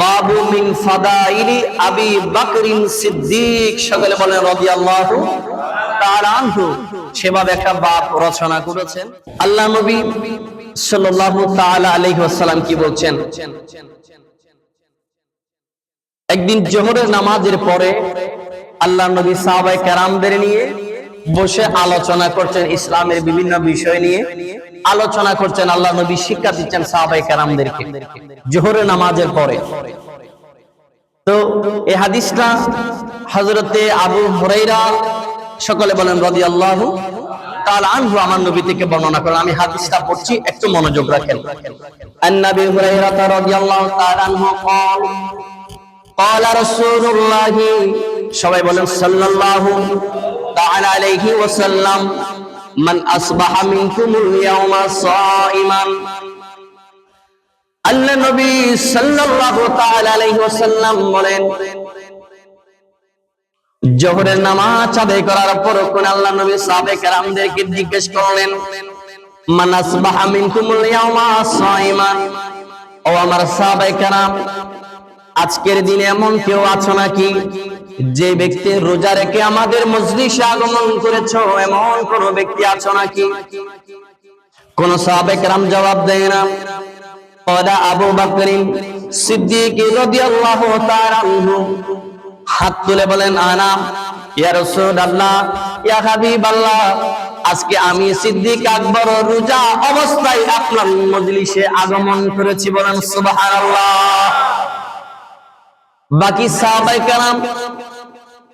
বাবু মিন ফাদাইলি আবি সিদ্দিক। সকলে বলেন, রাদিয়াল্লাহু আনহু। সেভাবে একটা বাপ রচনা করেছেন। আল্লাহ নবী সাল্লাল্লাহু তাআলা আলাইহি ওয়াসাল্লাম কি বলছেন? একদিন জোহরের নামাজের পরে আল্লাহ নবী সাহাবায়ে কেরামদের নিয়ে বসে আলোচনা করছেন ইসলামের বিভিন্ন বিষয় নিয়ে। আলোচনা করছেন আল্লাহ নবী শিক্ষা দিচ্ছেন সাহাবায়ে কেরামদেরকে জোহরের নামাজের পরে তো এই হাদিসটা হযরতে আবু হুরাইরা সকলে বলেন রাদিয়াল্লাহু তাআলা আনহু আমার নবী থেকে বর্ণনা করেন আমি হাদিসটা পড়ছি একটু মনোযোগ রাখেন আন-নবী হুরাইরা রাদিয়াল্লাহু তাআলা আনহু قال قال رسول الله সবাই বলেন সাল্লাল্লাহু তাআলা আলাইহি ওয়াসাল্লাম মান আসবাহা মিনকুমুল ইয়াওমা সাইমান আল্লাহ নবী সাল্লাল্লাহু তাআলা আলাইহি ওয়াসাল্লাম বলেন, জোহরের নামাজ আদায় করার পর কোন আল্লাহ নবী সাহাবে কেরামদেরকে জিজ্ঞেস করলেন, মান আসবাহা মিনকুমুল ইয়াওমা সাইমান ও আমার সাহাবে কেরাম আজকের দিনে এমন কেউ আছো নাকি? যে ব্যক্তি রোজা রেখে আমাদের মজলিসে আগমন করেছ, এমন কোন ব্যক্তি আছো নাকি? কোন সাহাবে কেরাম জবাব দেয় না। কদা আবু বকরিন সিদ্দিক রাদিয়াল্লাহু তাআলা আনহু হাত তুলে বলেন, আনা, ইয়া রাসূলুল্লাহ, ইয়া হাবিবাল্লাহ, আজকে আমি সিদ্দিক আকবর রোজা অবস্থায় আপনার মজলিসে আগমন করেছি বলেন সুবহানাল্লাহ। বাকি সাহাবাই কালাম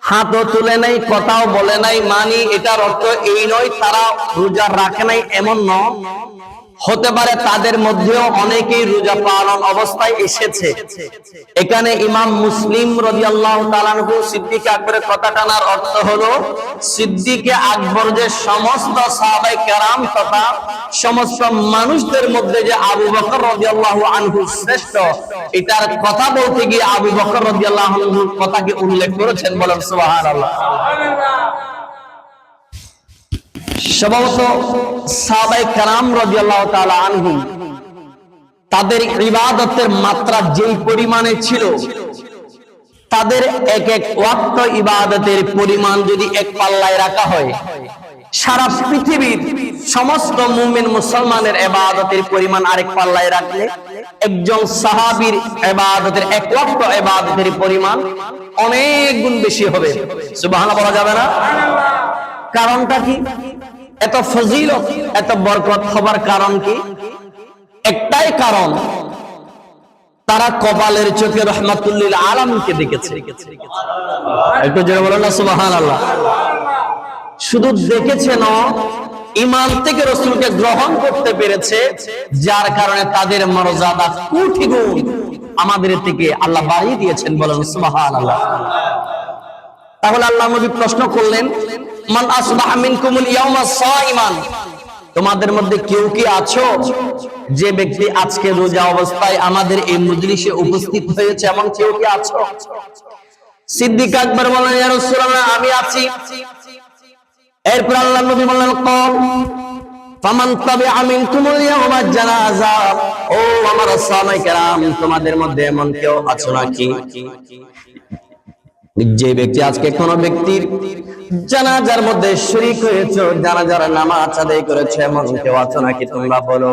হাতও তুলে নাই, কথাও বলে নাই। মানি, এটার অর্থ এই নয়, তারা রোজা রাখে নাই, এমন নয়। হতে পারে তাদের মধ্যেও অনেকেই রোজা পালন অবস্থায় এসেছে। এখানে ইমাম মুসলিম তাআলা আনহু সিদ্দিক আকবরের কথা টানার অর্থ হলো, সিদ্দিকে আকবর যে সমস্ত সাহাবাই কেরাম তথা সমস্ত মানুষদের মধ্যে যে আবু বকর রাদিয়াল্লাহু আনহু শ্রেষ্ঠ এটার কথা বলতে গিয়ে আবু বকর রাদিয়াল্লাহু আনহুর কথাকে উল্লেখ করেছেন, বলেন, সুবহানাল্লাহ। আনহুম তাদের ইবাদতের মাত্রা যেই পরিমাণে ছিল, তাদের এক এক ওয়াক্ত ইবাদতের পরিমাণ যদি এক পাল্লায় রাখা হয়, সারা পৃথিবীর সমস্ত মুমিন মুসলমানের ইবাদতের পরিমাণ আরেক পাল্লায় রাখলে একজন সাহাবীর ইবাদতের এক ওয়াক্ত ইবাদতের পরিমাণ অনেক গুণ বেশি হবে। সুবহানাল্লাহ বলা যাবে না? কারণটা কি? এত ফজিলত, এত বরকত হবার কারণ কি? একটাই কারণ, তারা কপালের চোখে রহমাতুল্লিল আলমকে দেখেছে। একটু জোরে বলেন না সুবাহান শুধু দেখেছে না ইমান থেকে রসুলকে গ্রহণ করতে পেরেছে, যার কারণে তাদের মর্যাদা কোটি গুণ। আমাদের থেকে আল্লাহ বাড়িয়ে দিয়েছেন বলেন আল্লাহ তাহলে আল্লাহ নবী প্রশ্ন করলেন তোমাদের মধ্যে কেউ কি আছো? যে ব্যক্তি আজকে রোজা অবস্থায় আমাদের এই মজলিসে উপস্থিত হয়েছে, এমন কেউ কি আছো? সিদ্দিক আকবর রাসূলুল্লাহ, আমি আছি। এরপর আল্লাহ নবী বললেন কল আমার যে ব্যক্তি আজকে কোন ব্যক্তির জানাজার মধ্যে শরিক হয়েছে, জানাজার নামাজ আদায় করেছে, এমন কেউ আছো নাকি তোমরা বলো?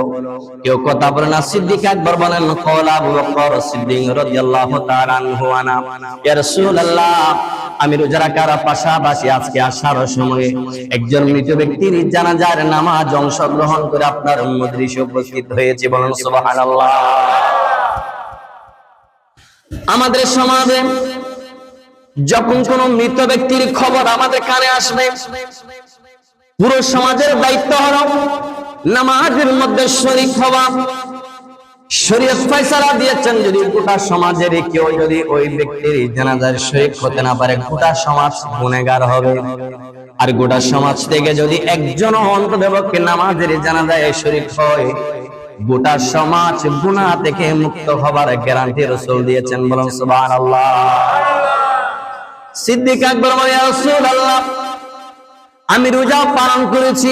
কেউ কথা বলে না? সিদ্দিক আকবর বলেন বকর সিদ্দিক রাদিয়াল্লাহু তাআলা আমি রোজা রাখার পাশাপাশি আজকে আসার সময় একজন মৃত ব্যক্তির জানাজার নামাজ অংশগ্রহণ করে আপনার মজলিসে উপস্থিত হয়েছে। বলেন, সুবহানাল্লাহ। আমাদের সমাজে যখন কোন মৃত ব্যক্তির খবর আমাদের কানে আসবে, পুরো সমাজের দায়িত্ব হলো নামাজের মধ্যে শরীক হওয়া শরীয়ত ফয়সালা দিয়েছেন যদি গোটা সমাজের কেউ যদি ওই ব্যক্তির জানাজার হতে না পারে, গোটা সমাজ গুনেগার হবে। আর গোটা সমাজ থেকে যদি একজন অন্তদেবকে নামাজের জানাজায় হয়, গোটা সমাজ গুনাহ থেকে মুক্ত হবার গ্যারান্টি রসুল দিয়েছেন বলুন, সুবহানাল্লাহ। সিদ্দিক আকবর আমি রোজা পালন করেছি।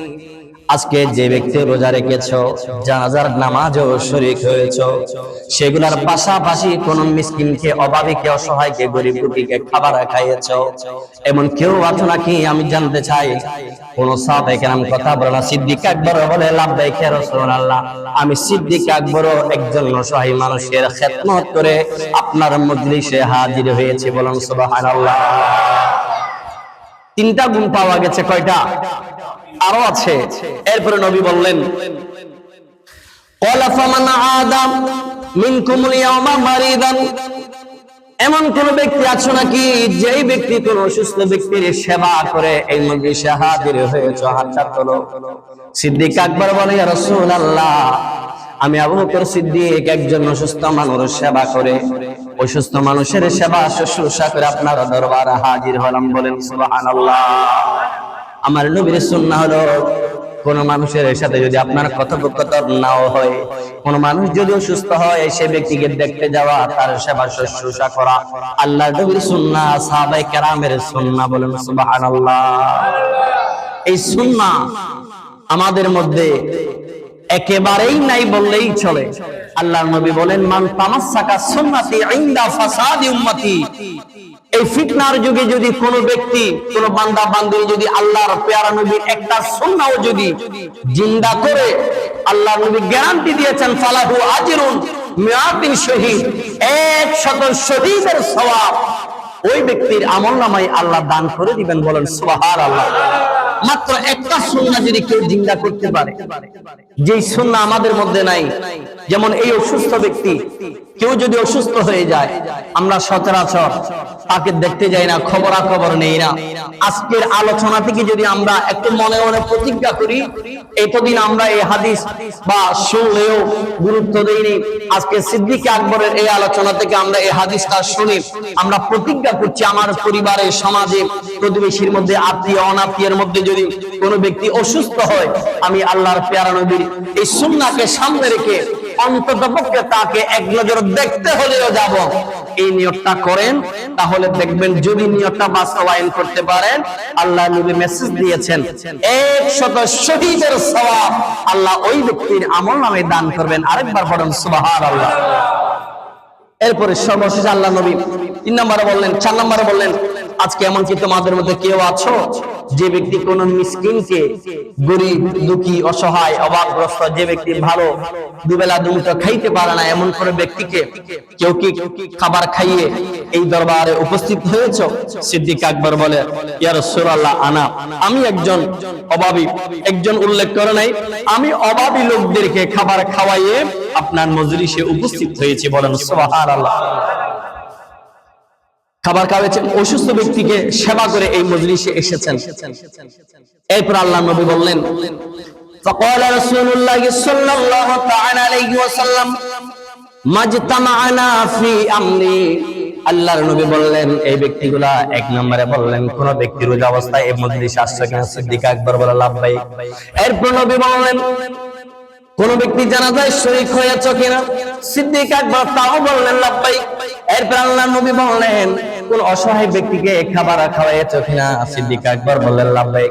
আজকে যে ব্যক্তি রোজা রেখেছো, জানাজার নামাজও শরীক হয়েছো, সেগুলার পাশাপাশি কোন মিসকিনকে, অভাবীকে, অসহায়কে, গরিব দুঃখীকে খাবার খাইয়েছো। এমন কেউ আছো নাকি? আমি জানতে চাই। কোন কথা না। সিদ্দিক আকবর বলে রাসূলুল্লাহ। আমি সিদ্দিক আকবর একজন অসহায় মানুষের করে আপনার মজলিসে হাজির হয়েছে বলুন সুবহানাল্লাহ। তিনটা গুণ পাওয়া গেছে কয়টা? আরও আছে। এরপরে নবী বললেন এমন কোন ব্যক্তি আছো নাকি যেই ব্যক্তি কোন অসুস্থ ব্যক্তির সেবা করে এই মজলিসে হাজির হয়েছ? হাতটা তোলো। সিদ্দিক আকবর বলে রাসূলুল্লাহ, আমি আবহাওয়া বকর সিদ্দিক একজন অসুস্থ মানুষের সেবা করে। অসুস্থ মানুষের সেবা শুশ্রূষা করে আপনার দরবার হাজির হলাম বলেন, সুবহানাল্লাহ। আমার নবীর সুন্না হলো, কোন মানুষের সাথে যদি আপনার কথোপকথন নাও হয়, কোন মানুষ যদি অসুস্থ হয়, সে ব্যক্তিকে দেখতে যাওয়া, তার সেবা শুশ্রূষা করা। আল্লাহ নবীর সুন্না সাহাবায়ে কেরামের সুন্না বলেন, সুবহানাল্লাহ। এই সুন্না আমাদের মধ্যে একেবারেই নাই বললেই চলে। আল্লাহ নবী বলেন, মান তামাসসাকা সুন্নতি ইনদা ফাসাদি উম্মতি। এই ফিতনার যুগে যদি কোন ব্যক্তি, কোন বান্দা বান্দি যদি আল্লাহর পেয়ারা নবীর একটা সুন্নাও যদি জিন্দা করে আল্লাহ নবী গ্যারান্টি দিয়েছেন, ফালাহু আজরুন মিয়াতিন শহীদ। এক শত শহীদের সওয়াব। ওই ব্যক্তির আমল নামায় আল্লাহ দান করে দিবেন বলেন, সুবহানাল্লাহ। মাত্র একটা সুন্না যদি কেউ জিন্দা করতে পারে, যেই সুন্না আমাদের মধ্যে নাই, যেমন এই অসুস্থ ব্যক্তি, কেউ যদি অসুস্থ হয়ে যায়, আমরা সচরাচর তাকে দেখতে যাই না, খবরাখবর নেই না। আজকের আলোচনা থেকে যদি আমরা একটু মনে মনে প্রতিজ্ঞা করি, এতদিন আমরা এই হাদিস বা শুনলেও গুরুত্ব দেইনি। আজকে সিদ্দিক আকবরের এই আলোচনা থেকে আমরা এই হাদিসটা শুনি। আমরা প্রতিজ্ঞা করছি আমার পরিবারে সমাজে প্রতিবেশীর মধ্যে, আত্মীয়, অনাত্মীয়ের মধ্যে যদি কোনো ব্যক্তি অসুস্থ হয়, আমি আল্লাহর পেয়ারা নবীর এই সুন্নাকে সামনে রেখে অন্তত পক্ষে তাকে এক নজর দেখতে হলেও যাব। এই করেন, তাহলে দেখবেন যদি বাস্তবায়ন করতে পারেন, আল্লাহ নবী মেসেজ দিয়েছেন এক শত শহীদের আল্লাহ ওই ব্যক্তির আমল নামে দান করবেন। আরেকবার পড়েন, সুবহানাল্লাহ। এরপরে সর্বশেষ আল্লাহ নবী তিন নম্বরে বললেন, চার নম্বরে বললেন আজকে এমন কি তোমাদের মধ্যে কেউ আছো? যে ব্যক্তি কোন মিসকিনকে গরিব, দুঃখী, অসহায় অভাবগ্রস্ত যে ব্যক্তি ভালো দুবেলা দুমুঠো খাইতে পারে না, এমন কোন ব্যক্তিকে কেউ কি খাবার খাইয়ে এই দরবারে উপস্থিত হয়েছ? সিদ্দিক আকবর বলে, ইয়া রাসূলুল্লাহ, আনা। আমি একজন অভাবী একজন উল্লেখ করে নাই, আমি অভাবী লোকদেরকে খাবার খাওয়াইয়ে আপনার মজলিসে উপস্থিত হয়েছি বলেন, সুবহানাল্লাহ। খাবার খাওয়াচ্ছেন অসুস্থ ব্যক্তিকে সেবা করে এই মজলিসে এসেছেন এরপর আল্লাহ নবী বললেন فقال رسول الله صلى الله تعالى عليه وسلم ما اجتمعنا في امري আল্লাহর নবী বললেন এই ব্যক্তিগুলা এক নম্বরে বললেন কোন ব্যক্তি রোজা অবস্থায় এই মজলিসে আসছে কিনা সিদ্দিক আকবর বলে লাভবাই এরপর নবী বললেন কোন ব্যক্তি জানাজায় শরীক হয়েছ কিনা সিদ্দিক আকবর তাও বললেন লাভবাই এরপর আল্লাহ নবী বললেন কোন অসহায় ব্যক্তিকে খাবার খাওয়াইছ কিনা সিদ্দিক আকবর বললেন লাভবাই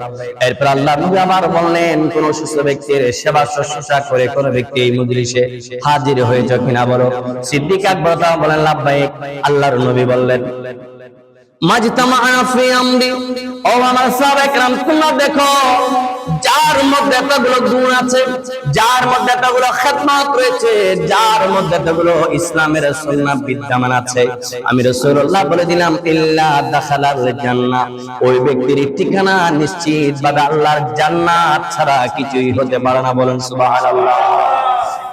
এরপর আল্লাহ নবী আবার বললেন কোন অসুস্থ ব্যক্তির সেবা শুশ্রূষা করে কোন ব্যক্তি এই মজলিসে হাজির হয়েছ কিনা বলো সিদ্দিক আকবর তাও বলেন লাভবাই আল্লাহর নবী বললেন মাজতামাআনা ফি আমরি ও আমার সাহাবায়ে کرام তোমরা দেখো যার মধ্যে এতগুলো গুণ আছে, যার মধ্যে এতগুলো খেদমত রয়েছে, যার মধ্যে এতগুলো ইসলামের সুন্নাহ বিদ্যমান আছে। আমি রাসূলুল্লাহ বলে দিলাম, ইল্লা দাখালাল জান্নাহ। ওই ব্যক্তির ঠিকানা নিশ্চিত বা আল্লাহর জান্নাত ছাড়া কিছুই হতে পারে না। বলেন, সুবহানাল্লাহ।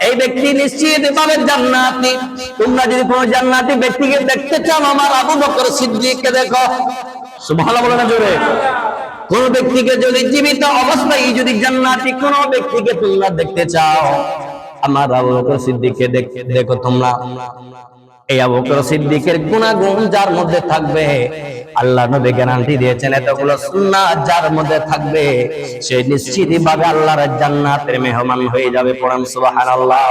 এই ব্যক্তি নিশ্চিত পাবে জান্নাতি। তোমরা যদি কোন জান্নাতি ব্যক্তিকে দেখতে চাও, আমার আবু বকর সিদ্দিককে দেখো। সুবহানাল্লাহ বলে না জোরে? কোন ব্যক্তিকে যদি জীবিত অবস্থায় যদি জান্নাতি কোন ব্যক্তিকে তোমরা দেখতে চাও, আমার আবু বকর দেখো তোমরা। এই আবু সিদ্দিকের গুণাগুণ যার মধ্যে থাকবে, আল্লাহ নবী গ্যারান্টি দিয়েছেন এতগুলো সুন্নাহ যার মধ্যে থাকবে, সে নিশ্চিতভাবে আল্লাহর জান্নাতের মেহমান হয়ে যাবে, পড়ান সুবহানাল্লাহ।